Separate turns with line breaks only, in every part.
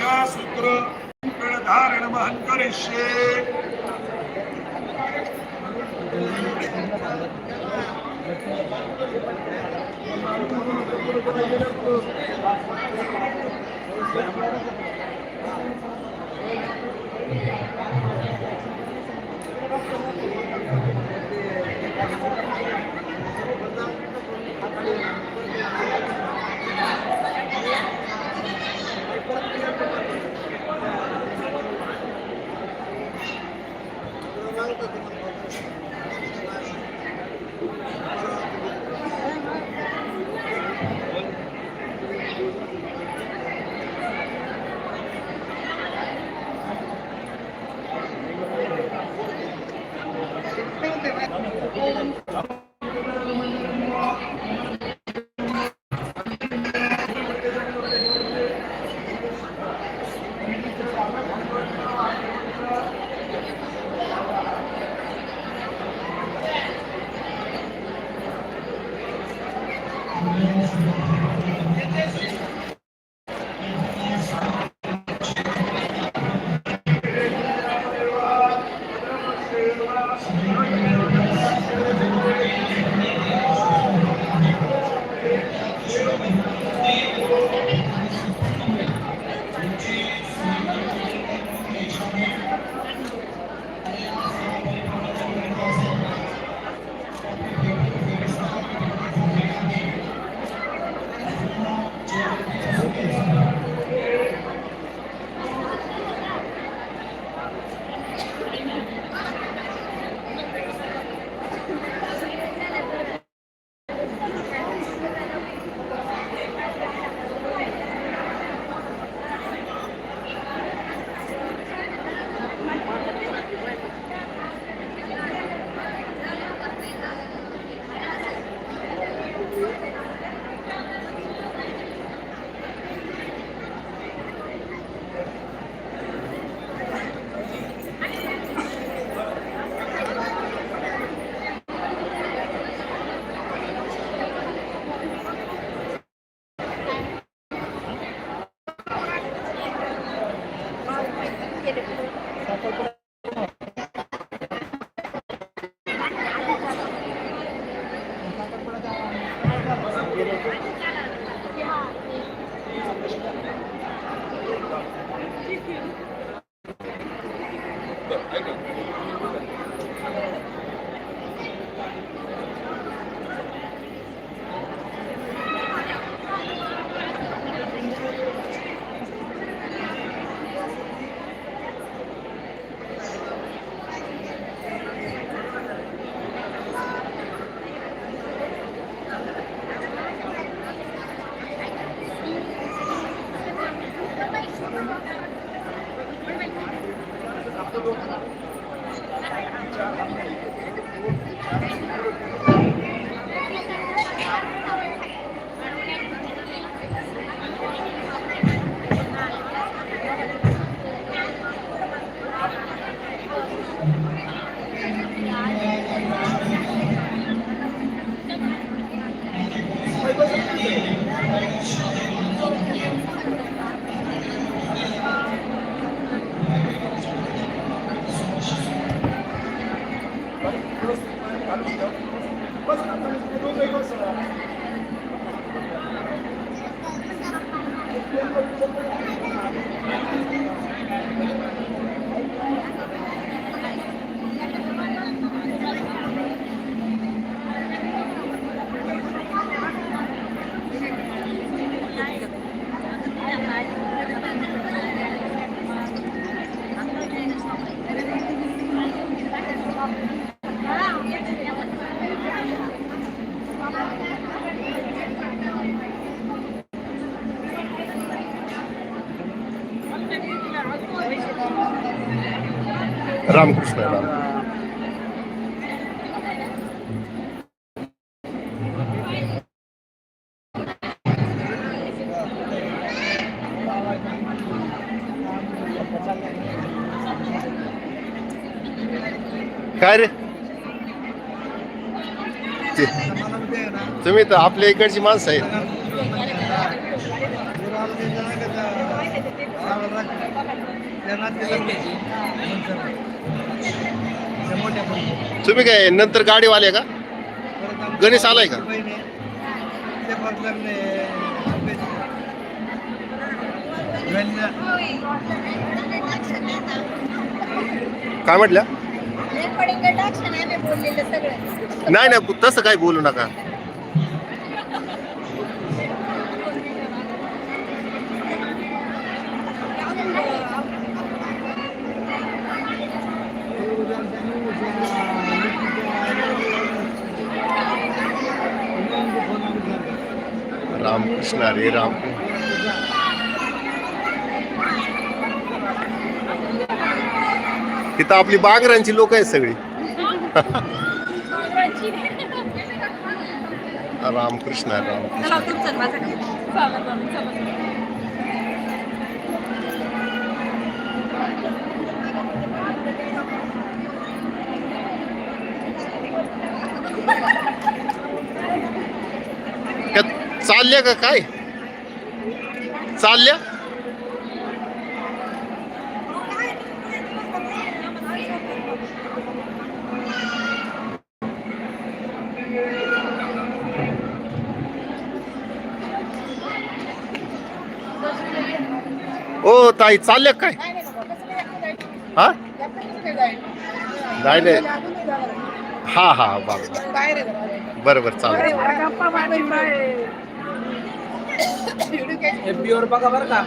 दशासूत्र धारण महन करिष्ये Thank you. Thank you.
Ramakrishna Ram काय रे? ते- तुम्ही तर आपल्या इकडची माणसं आहेत. तुम्ही काय नंतर गाडीवाले का? गणेश आलाय का? काय म्हटल्या? नाही नाही तसं काय बोलू नका. रामकृष्ण रे राम तिथं आपली बागरांची लोक आहेत सगळी. रामकृष्ण आहे रामकृष्ण. चालल्या का काय? चालल्या? ओ ताई चालल्या काय? हा? नाही नाही. हा हा बरं बरं बरं चालेल.
बघा बरं का.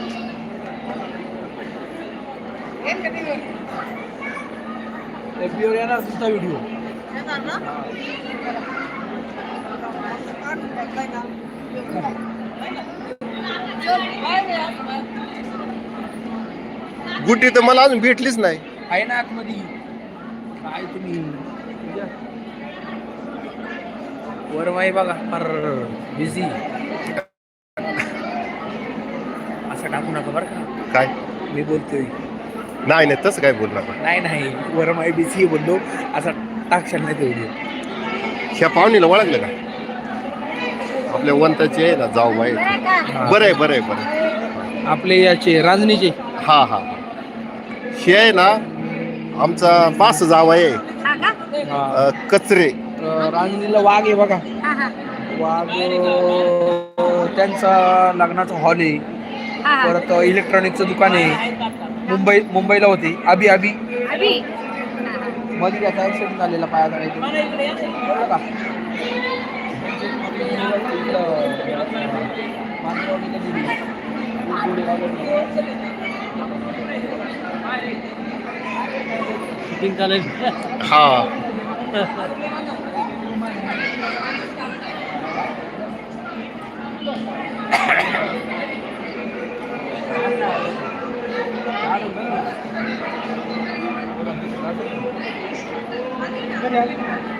येणार तुमचा व्हिडिओ.
गुड्डी तर मला अजून भेटलीच नाही.
आहे ना आतमध्ये. काय तुम्ही? वरमाई बघा फार बिझी असं टाकू नका बरं का.
काय?
मी बोलतोय.
नाही नाही तसं काय बोलू नका.
नाही नाही वरमाई बिझी बोललो. असं टाकशाल नाही ते व्हिडिओ
ह्या पाहुणीला ओळखलं का? आपल्या वंताची आहे ना जाऊ बाई. बरं आहे बरं आहे बरं आहे.
आपले याचे रांजणीचे.
हा हा. हा आहे ना आमचा पास जाव आहे. अ, कचरे.
रांजणीला वाघ आहे बघा. वाघ अं, त्यांचा लग्नाचा हॉल आहे. परत इलेक्ट्रॉनिकचं दुकान आहे. मुंबई मुंबईला होती. अभि अभि. मध्ये त्याचा ऍक्सिडेंट झालेला पायाचा काहीतरी शूटिंग चालेल
हा.